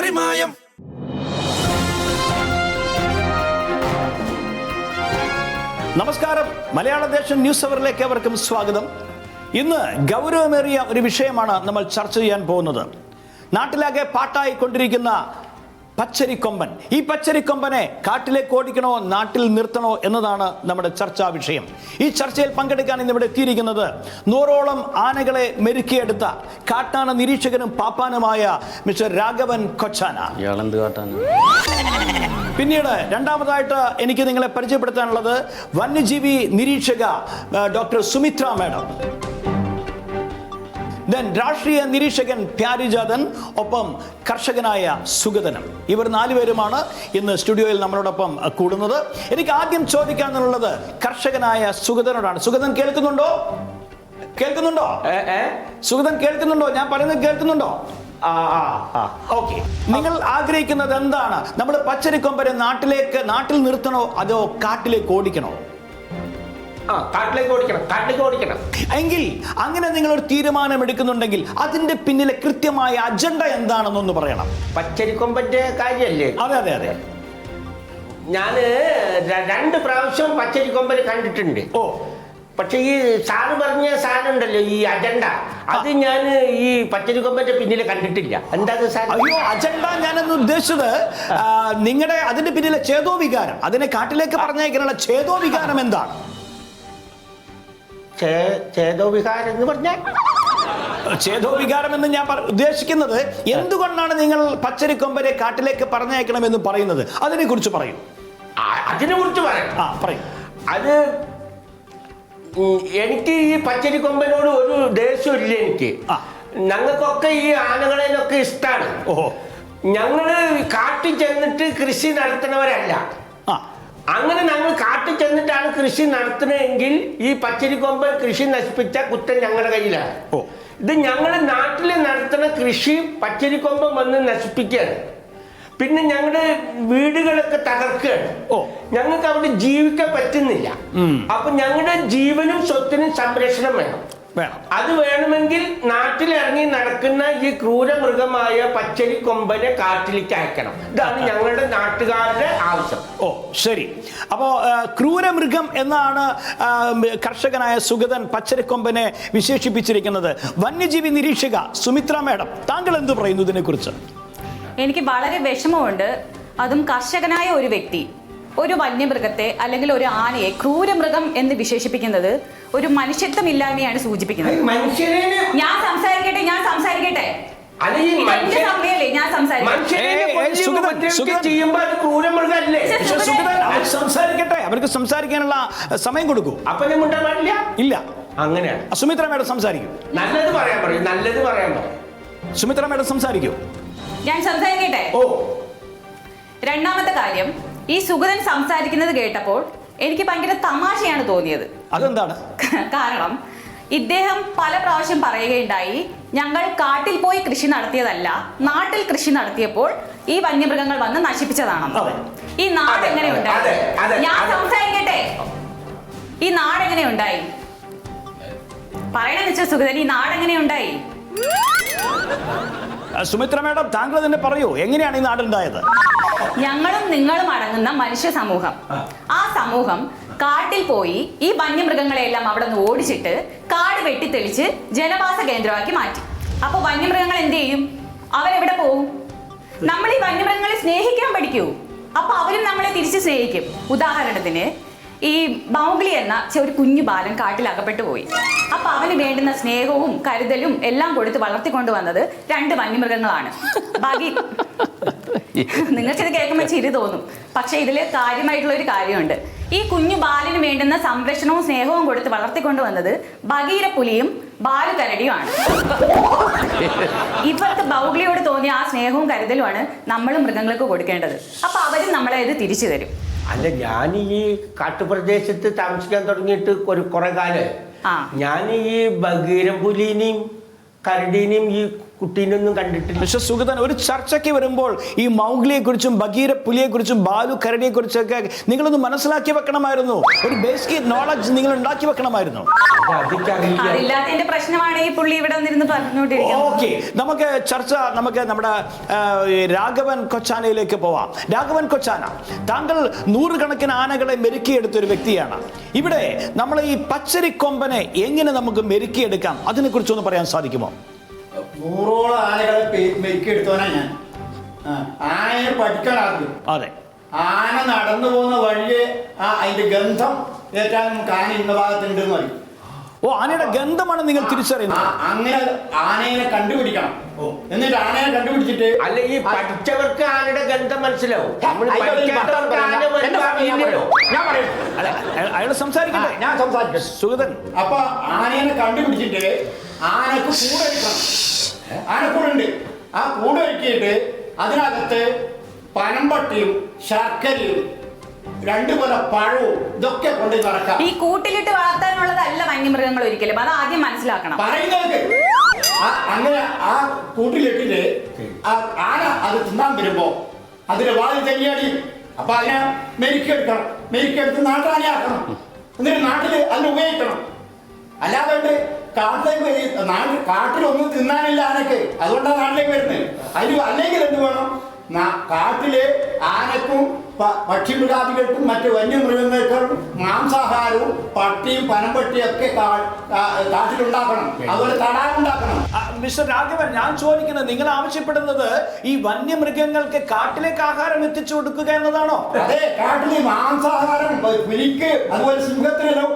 പാറിമായം നമസ്കാരം. മലയാള ദേശം ന്യൂസ് അവറിലേക്ക് അവർക്കും സ്വാഗതം. ഇന്ന് ഗൗരവമേറിയ ഒരു വിഷയമാണ് നമ്മൾ ചർച്ച ചെയ്യാൻ പോകുന്നത്. നാട്ടിലാകെ പാട്ടായി കൊണ്ടിരിക്കുന്ന പച്ചരിക്കൊമ്പൻ. ഈ പച്ചരിക്കൊമ്പനെ കാട്ടിലേക്ക് ഓടിക്കണോ നാട്ടിൽ നിർത്തണോ എന്നതാണ് നമ്മുടെ ചർച്ചാ വിഷയം. ഈ ചർച്ചയിൽ പങ്കെടുക്കാൻ ഇന്ന് ഇവിടെ എത്തിയിരിക്കുന്നത് നൂറോളം ആനകളെ മെരുക്കിയെടുത്ത കാട്ടാന നിരീക്ഷകനും പാപ്പാനുമായ മിസ്റ്റർ രാഘവൻ കൊച്ചാന. ഇയാളെന്ത് പിന്നീട് രണ്ടാമതായിട്ട് എനിക്ക് നിങ്ങളെ പരിചയപ്പെടുത്താനുള്ളത് വന്യജീവി നിരീക്ഷക ഡോക്ടർ സുമിത്ര മാഡം. ദെൻ രാഷ്ട്രീയ നിരീക്ഷകൻ പ്യാരിജാതൻ ഒപ്പം കർഷകനായ സുഗതനം. ഇവർ നാലുപേരുമാണ് ഇന്ന് സ്റ്റുഡിയോയിൽ നമ്മളോടൊപ്പം കൂടുന്നത്. എനിക്ക് ആദ്യം ചോദിക്കാന്നുള്ളത് കർഷകനായ സുഗതനോടാണ്. സുഗതൻ കേൾക്കുന്നുണ്ടോ? കേൾക്കുന്നുണ്ടോ? സുഗതൻ കേൾക്കുന്നുണ്ടോ? ഞാൻ പറയുന്നത് കേൾക്കുന്നുണ്ടോ? ഓക്കെ. നിങ്ങൾ ആഗ്രഹിക്കുന്നത് എന്താണ്? നമ്മൾ പച്ചരിക്കൊമ്പരെ നാട്ടിലേക്ക് നാട്ടിൽ നിർത്തണോ? അതോ കാട്ടിലേക്ക് ഓടിക്കണോ? ആ കാട്ടിലേക്ക് ഓടിക്കണം കാട്ടിലേക്ക് ഓടിക്കണം. എങ്കിൽ അങ്ങനെ നിങ്ങൾ ഒരു തീരുമാനം എടുക്കുന്നുണ്ടെങ്കിൽ അതിന്റെ പിന്നിലെ കൃത്യമായ അജണ്ട എന്താണെന്നൊന്ന് പറയണം. പച്ചരിക്കൊമ്പന്റെ കാര്യല്ലേ? അതെ അതെ അതെ. ഞാൻ രണ്ട് പ്രാവശ്യം പച്ചരിക്കൊമ്പന് കണ്ടിട്ടുണ്ട്. ഓ. പക്ഷെ ഈ സാറ് പറഞ്ഞ സാധനം ഉണ്ടല്ലോ ഈ അജണ്ട. അത് ഞാൻ ഈ പച്ചരിക്കൊമ്പന്റെ പിന്നിൽ കണ്ടിട്ടില്ല. എന്താ സാർ? അയ്യോ അജണ്ട ഞാനെന്ന് ഉദ്ദേശിച്ചത് നിങ്ങളുടെ അതിന്റെ പിന്നിലെ ചേതോ വികാരം അതിനെ കാട്ടിലേക്ക് പറഞ്ഞേക്കാനുള്ള ചേതോ വികാരം എന്താണ്? ചേ- ചേതോ വികാരം എന്ന് പറഞ്ഞാൽ? ചേതോ വികാരം എന്ന് ഞാൻ ഉദ്ദേശിക്കുന്നത് എന്തുകൊണ്ടാണ് നിങ്ങൾ പച്ചരിക്കൊമ്പരെ കാട്ടിലേക്ക് പറഞ്ഞയക്കണമെന്ന് പറയുന്നത്? അതിനെ കുറിച്ച് പറയും. അതിനെ കുറിച്ച് പറയാം. ആ പറയൂ. അത് എനിക്ക് ഈ പച്ചരിക്കൊമ്പനോട് ഒരു ദേഷ്യം ഇല്ല എനിക്ക്. ഞങ്ങൾക്കൊക്കെ ഈ ആനകളെയൊക്കെ ഇഷ്ടമാണ് ഓഹോ. ഞങ്ങൾ കാട്ടിൽ ചെന്നിട്ട് കൃഷി നടത്തുന്നവരല്ല. ആ. അങ്ങനെ ഞങ്ങൾ കാട്ടിൽ ചെന്നിട്ടാണ് കൃഷി നടത്തുന്നതെങ്കിൽ ഈ പച്ചരിക്കൊമ്പൻ കൃഷി നശിപ്പിച്ച കുറ്റം ഞങ്ങളുടെ കയ്യിലാണ്. ഇത് ഞങ്ങൾ നാട്ടിൽ നടത്തുന്ന കൃഷി പച്ചരിക്കൊമ്പൻ വന്ന് നശിപ്പിക്കുകയാണ്. പിന്നെ ഞങ്ങളുടെ വീടുകളൊക്കെ തകർക്കുകയാണ്. ഓ. ഞങ്ങൾക്ക് അവിടെ ജീവിക്കാൻ പറ്റുന്നില്ല. അപ്പൊ ഞങ്ങളുടെ ജീവനും സ്വത്തിനും സംരക്ഷണം വേണം. വേണം. അത് വേണമെങ്കിൽ നാട്ടിലിറങ്ങി നടക്കുന്ന ഈ ക്രൂരമൃഗമായ പച്ചരി കൊമ്പനെ കാട്ടിലേക്ക് അയക്കണം. ഇതാണ് ഞങ്ങളുടെ നാട്ടുകാരുടെ ആവശ്യം ഓ ശരി. അപ്പോ ക്രൂരമൃഗം എന്നാണ് കർഷകനായ സുഗതൻ പച്ചരക്കൊമ്പനെ വിശേഷിപ്പിച്ചിരിക്കുന്നത്. വന്യജീവി നിരീക്ഷക സുമിത്ര മേഡം താങ്കൾ എന്ത് പറയുന്നു ഇതിനെക്കുറിച്ച്? എനിക്ക് വളരെ വിഷമമുണ്ട്. അതും കർഷകനായ ഒരു വ്യക്തി ഒരു വന്യമൃഗത്തെ അല്ലെങ്കിൽ ഒരു ആനയെ ക്രൂരമൃഗം എന്ന് വിശേഷിപ്പിക്കുന്നത് ഒരു മനുഷ്യത്വമില്ലായ്മയാണ് സൂചിപ്പിക്കുന്നത്. മനുഷ്യനെ ഞാൻ സംസാരിക്കട്ടെ ഞാൻ സംസാരിക്കട്ടെ. സംസാരിക്കട്ടെ. അവർക്ക് സംസാരിക്കാനുള്ള സമയം കൊടുക്കൂ. അപ്പൊ ഞാൻ മുണ്ടാൻ പാടില്ല? ഇല്ല. അങ്ങനെയാണ് സുമിത്ര മേഡം സംസാരിക്കൂ. നല്ലത് പറയാൻ പറയും നല്ലത് പറയാൻ പറയും. സുമിത്ര മേഡം സംസാരിക്കൂ. ഞാൻ സംസാരിക്കട്ടെ? ഓ. രണ്ടാമത്തെ കാര്യം ഈ സുഗതൻ സംസാരിക്കുന്നത് കേട്ടപ്പോൾ എനിക്ക് ഭയങ്കര തമാശയാണ് തോന്നിയത്. അതെന്താണ്? കാരണം ഇദ്ദേഹം പല പ്രാവശ്യം പറയുകയുണ്ടായി ഞങ്ങൾ കാട്ടിൽ പോയി കൃഷി നടത്തിയതല്ല നാട്ടിൽ കൃഷി നടത്തിയപ്പോൾ ഈ വന്യമൃഗങ്ങൾ വന്ന് നശിപ്പിച്ചതാണെന്ന് അതെ. ഈ നാട് എങ്ങനെയുണ്ടായി എങ്ങനെ ഉണ്ടായി? അതെ, ഞാൻ. സംസാരിക്കട്ടെ. ഈ നാട് എങ്ങനെ ഉണ്ടായി? പറയണ വെച്ച സുഗതൻ ഈ നാട് എങ്ങനെ ഉണ്ടായി? സുമിത്ര മാഡം താങ്കൾ തന്നെ പറയൂ എങ്ങനെയാണ് ഈ നാടുണ്ടായത് ഞങ്ങളും നിങ്ങളും അടങ്ങുന്ന മനുഷ്യ സമൂഹം. ആ സമൂഹം കാട്ടിൽ പോയി ഈ വന്യമൃഗങ്ങളെല്ലാം അവിടെ നിന്ന് ഓടിച്ചിട്ട് കാട് വെട്ടിത്തെളിച്ച് ജനവാസ കേന്ദ്രമാക്കി മാറ്റി. അപ്പൊ വന്യമൃഗങ്ങൾ എന്ത് ചെയ്യും? അവരെവിടെ പോവും? നമ്മൾ ഈ വന്യമൃഗങ്ങളെ സ്നേഹിക്കാൻ പഠിക്കൂ. അപ്പൊ അവരും നമ്മളെ തിരിച്ച് സ്നേഹിക്കും. ഉദാഹരണത്തിന് ഈ മൗഗ്ലി എന്ന ഒരു കുഞ്ഞു ബാലൻ കാട്ടിൽ അകപ്പെട്ടു പോയി. അപ്പൊ അവന് വേണ്ടുന്ന സ്നേഹവും കരുതലും എല്ലാം കൊടുത്ത് വളർത്തിക്കൊണ്ടുവന്നത് രണ്ട് വന്യമൃഗങ്ങളാണ്. ബാക്കി നിങ്ങൾക്കിത് കേൾക്കുമ്പോൾ ചിരി തോന്നും. പക്ഷെ ഇതിൽ കാര്യമായിട്ടുള്ള ഒരു കാര്യമുണ്ട്. ഈ കുഞ്ഞു ബാലിന് വേണ്ടുന്ന സംരക്ഷണവും സ്നേഹവും കൊടുത്ത് വളർത്തിക്കൊണ്ടുവന്നത് ബഗീര പുലിയും ബാലു കരടിയുമാണ് ഇവർക്ക് ബൗഗ്ലിയോട് തോന്നിയ ആ സ്നേഹവും കരുതലുമാണ് നമ്മൾ മൃഗങ്ങൾക്ക് കൊടുക്കേണ്ടത്. അപ്പൊ അവരും നമ്മളെ ഇത് തിരിച്ചു തരും. അല്ല ഞാൻ ഈ കാട്ടുപ്രദേശത്ത് താമസിക്കാൻ തുടങ്ങിയിട്ട് ഒരു കുറെ കാലം. ഞാൻ ഈ ബഗീരപുലിനെയും കരടീനെയും ഈ കുട്ടീനൊന്നും കണ്ടിട്ടില്ല. പക്ഷെ സുഗതൻ ഒരു ചർച്ചയ്ക്ക് വരുമ്പോൾ ഈ മൗഗ്ലിയെ കുറിച്ചും ബഗീര പുലിയെ കുറിച്ചും ബാലു കരടിയെ കുറിച്ചൊക്കെ നിങ്ങളൊന്ന് മനസ്സിലാക്കി വെക്കണമായിരുന്നു. ഒരു ബേസിക് നോളജ് നിങ്ങൾ ഉണ്ടാക്കി വെക്കണമായിരുന്നു. ഓക്കെ നമുക്ക് ചർച്ച നമുക്ക് നമ്മുടെ രാഘവൻ കൊച്ചാനയിലേക്ക് പോവാം. രാഘവൻ കൊച്ചാന താങ്കൾ നൂറുകണക്കിന് ആനകളെ മെരുക്കിയെടുത്ത ഒരു വ്യക്തിയാണ്. ഇവിടെ നമ്മൾ ഈ പച്ചരിക്കൊമ്പനെ എങ്ങനെ നമുക്ക് മെരുക്കിയെടുക്കാം? അതിനെക്കുറിച്ചൊന്ന് പറയാൻ സാധിക്കുമോ? നൂറോളം ആനകളെ മെരുക്കിയെടുത്തവനാ ഞാൻ. ആ, ആനയെ പഠിക്കണം ആദ്യം അതെ. ആന നടന്നു പോകുന്ന വഴിയെ ആ അതിന്റെ ഗന്ധം ഏറ്റാൽ നമുക്ക് ആന ഇന്ന ഭാഗത്തുണ്ടെന്ന് പറയും. ഓ ആനയുടെ ഗന്ധമാണ് നിങ്ങൾ തിരിച്ചറിയുന്നത്. ആ- അങ്ങനെ ആനയെ കണ്ടുപിടിക്കണം. എന്നിട്ട് ആനയെ കണ്ടുപിടിച്ചിട്ട് അല്ല ഈ ആ- പഠിച്ചവർക്ക് ആനയുടെ ഗന്ധം മനസ്സിലാവും. നമ്മൾ അയ്യോ, ഈ പഠിക്കാത്തവർക്ക് ആന പറയണ്ട. വരുമ്പോ ഞാൻ അറിയില്ലല്ലോ. പറയും. ഞാൻ പറയും. അല്ല അയാൾ- അയാൾ സംസാരിക്കട്ടെ. ഞാൻ സംസാരിക്കും സുഗതൻ. അപ്പൊ ആനയെ കണ്ടുപിടിച്ചിട്ട് ആനക്ക് കൂടെ വെക്കണം ആനക്കൂടുണ്ട് ആ കൂട് ഒരുക്കിയിട്ട് അതിനകത്ത് പനമ്പട്ടിയും ശർക്കരയും രണ്ടു കൊല പഴവും ഇതൊക്കെ കൊണ്ട് നടക്കാം. ഈ കൂട്ടിലിട്ട് വളർത്താനുള്ളതല്ല വന്യമൃഗങ്ങൾ ഒരിക്കലും. അത് ആദ്യം മനസ്സിലാക്കണം. പറയുന്നത് ആ- അങ്ങനെ ആ കൂട്ടിലിട്ടിട്ട് ആ ആന അത് തിന്നാൻ വരുമ്പോ അതിന്റെ വാതിൽ തല്ലിയാടി അപ്പൊ അതിനെ മെരുക്കെടുക്കണം. മെരുക്കെടുത്ത് നാട്ടാനയാക്കണം. എന്നിട്ട് നാട്ടിൽ അതിന് ഉപയോഗിക്കണം. അല്ലാതെ കാട്ടിലേക്ക് വരി നാട്ടിൽ കാട്ടിലൊന്നും തിന്നാനില്ല ആനക്ക്. അതുകൊണ്ടാണ് നാട്ടിലേക്ക് വരുന്നത് അതിന് അല്ലെങ്കിൽ എന്ത് വേണം? കാട്ടിലെ ആനക്കും പക്ഷിമൃഗാദികൾക്കും മറ്റ് വന്യമൃഗങ്ങൾക്കും മാംസാഹാരവും പട്ടിയും പനംപട്ടിയും ഒക്കെ കാ- കാ- കാട്ടിലുണ്ടാക്കണം അതുപോലെ തടാകുണ്ടാക്കണം ഉണ്ടാക്കണം മിസ്റ്റർ രാഘവൻ ഞാൻ ചോദിക്കുന്നത് നിങ്ങൾ ആവശ്യപ്പെടുന്നത് ഈ വന്യമൃഗങ്ങൾക്ക് കാട്ടിലേക്ക് ആഹാരം എത്തിച്ചു കൊടുക്കുക എന്നതാണോ? അതെ കാട്ടിലെ മാംസാഹാരം പുലിക്ക് അതുപോലെ സിംഹത്തിനോ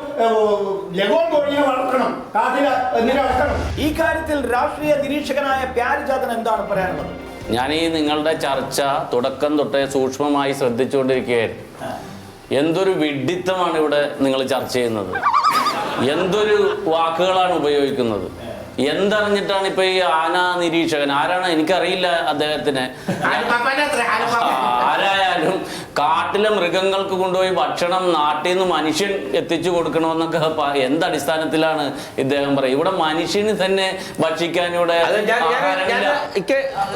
ലഘോൺ കോഴിയെ വളർത്തണം. കാട്ടിലെ വളർത്തണം? ഈ കാര്യത്തിൽ രാഷ്ട്രീയ നിരീക്ഷകനായ പ്യാരിജാതൻ എന്താണ് പറയാനുള്ളത്? ഞാൻ ഈ നിങ്ങളുടെ ചർച്ച തുടക്കം തൊട്ടേ സൂക്ഷ്മമായി ശ്രദ്ധിച്ചുകൊണ്ടിരിക്കുകയായിരുന്നു. എന്തൊരു വിഡിത്തമാണ് ഇവിടെ നിങ്ങൾ ചർച്ച ചെയ്യുന്നത്? എന്തൊരു വാക്കുകളാണ് ഉപയോഗിക്കുന്നത്? എന്തറിഞ്ഞിട്ടാണ് ഇപ്പൊ ഈ ആന നിരീക്ഷകൻ? ആരാണ്? എനിക്കറിയില്ല അദ്ദേഹത്തിന്. ആരായാലും കാട്ടിലെ മൃഗങ്ങൾക്ക് കൊണ്ടുപോയി ഭക്ഷണം നാട്ടിൽ നിന്ന് മനുഷ്യൻ എത്തിച്ചു കൊടുക്കണമെന്നൊക്കെ എന്ത് എന്തടിസ്ഥാനത്തിലാണ് ഇദ്ദേഹം പറയും ഇവിടെ മനുഷ്യന് തന്നെ ഭക്ഷിക്കാൻ ഇവിടെ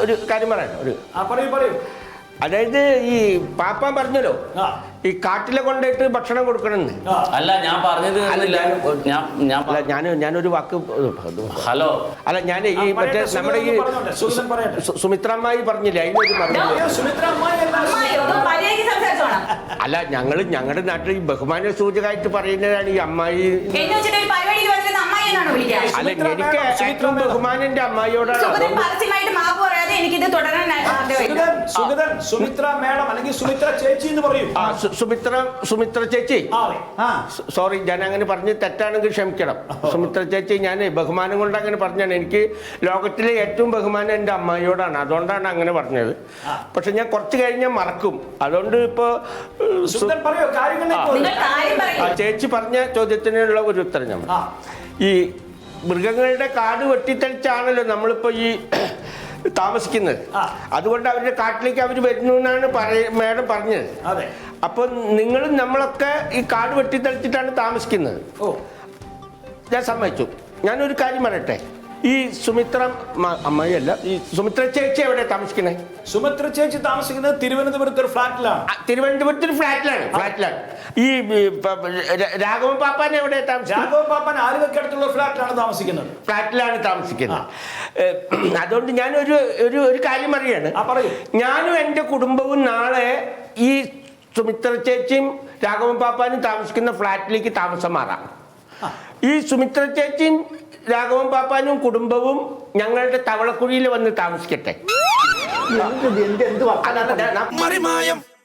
ഒരു കാര്യം പറയാം. ഒരു ആ പറയൂ പറയൂ. അതായത് ഈ പാപ്പ പറഞ്ഞല്ലോ ഈ കാട്ടിലെ കൊണ്ടിട്ട് ഭക്ഷണം കൊടുക്കണമെന്ന്. അല്ല ഞാൻ പറഞ്ഞത് ഞാൻ ഞാൻ അല്ല ഞാൻ ഞാനൊരു വാക്ക് ഹലോ. അല്ല ഞാൻ ഈ മറ്റേ നമ്മുടെ ഈ സുമിത്രമായി പറഞ്ഞില്ലേ? അതിനൊരു അല്ല, ഞങ്ങൾ ഞങ്ങളുടെ നാട്ടിൽ ഈ ബഹുമാന സൂചകമായിട്ട് പറയുന്നതാണ് ഈ അമ്മായി. അല്ല എനിക്ക് ഏറ്റവും ബഹുമാനന്റെ അമ്മായിയോടാണ് പറയാതെ എനിക്കിത് തുടരാൻ സുഗതൻ സുമിത്ര മേഡം അല്ലെങ്കിൽ സുമിത്ര ചേച്ചി എന്ന് പറയും. ആ സു- സുമിത്ര സുമിത്ര ചേച്ചി. ആ, അതെ. ആ. സ- സോറി ഞാൻ അങ്ങനെ പറഞ്ഞ് തെറ്റാണെങ്കിൽ ക്ഷമിക്കണം. സുമിത്ര ചേച്ചി ഞാൻ ബഹുമാനം കൊണ്ട് അങ്ങനെ പറഞ്ഞാണ്. എനിക്ക് ലോകത്തിലെ ഏറ്റവും ബഹുമാനം എന്റെ അമ്മായിയോടാണ്. അതുകൊണ്ടാണ് അങ്ങനെ പറഞ്ഞത്. പക്ഷെ ഞാൻ കുറച്ച് കഴിഞ്ഞാൽ മറക്കും. അതുകൊണ്ട് ഇപ്പോ സുഗതൻ പറയോ കാര്യങ്ങളിലേക്ക് നിങ്ങൾ വരൂ. കാര്യം പറയും. ചേച്ചി പറഞ്ഞ ചോദ്യത്തിനുള്ള ഒരു ഉത്തരം ഞാൻ ആ. ഈ മൃഗങ്ങളുടെ കാട് വെട്ടിത്തെളിച്ചാണല്ലോ നമ്മളിപ്പോ ഈ താമസിക്കുന്നത്. അതുകൊണ്ട് അവരുടെ കാട്ടിലേക്ക് അവർ വരുന്നു എന്നാണ് മേഡം പറഞ്ഞത്. അതെ. അപ്പൊ നിങ്ങളും നമ്മളൊക്കെ ഈ കാട് വെട്ടിത്തെളിച്ചിട്ടാണ് താമസിക്കുന്നത്. ഓ. ഞാൻ സമ്മതിച്ചു. ഞാനൊരു കാര്യം പറയട്ടെ? ഈ സുമിത്ര അമ്മയല്ല ഈ സുമിത്ര ചേച്ചി എവിടെ താമസിക്കുന്നത് സുമിത്ര ചേച്ചി താമസിക്കുന്നത് തിരുവനന്തപുരത്ത് ഒരു ഫ്ലാറ്റിലാണ്. തിരുവനന്തപുരത്ത് ഒരു ഫ്ലാറ്റിലാണ് ഫ്ലാറ്റിലാണ്. ഈ രാഘവൻ പാപ്പാൻ എവിടെ രാഘവൻ പാപ്പാൻ ആരുടെ ആലുവക്കടുത്തുള്ള ഫ്ലാറ്റിലാണ് താമസിക്കുന്നത്. ഫ്ലാറ്റിലാണ് താമസിക്കുന്നത്. അതുകൊണ്ട് ഞാൻ ഒരു ഒരു ഒരു കാര്യം അറിയാണ്. ഞാനും എന്റെ കുടുംബവും നാളെ ഈ സുമിത്ര ചേച്ചിയും രാഘവൻ പാപ്പാനും താമസിക്കുന്ന ഫ്ലാറ്റിലേക്ക് താമസം മാറാം. ഈ സുമിത്ര ചേച്ചിയും രാഘവൻ പാപ്പാനും കുടുംബവും ഞങ്ങളുടെ തവളക്കുഴിയിൽ വന്ന് താമസിക്കട്ടെ. എന്ത് എന്ത് എന്ത് വർത്തമാനം? അതാണ് ഞാൻ- മറിമായം.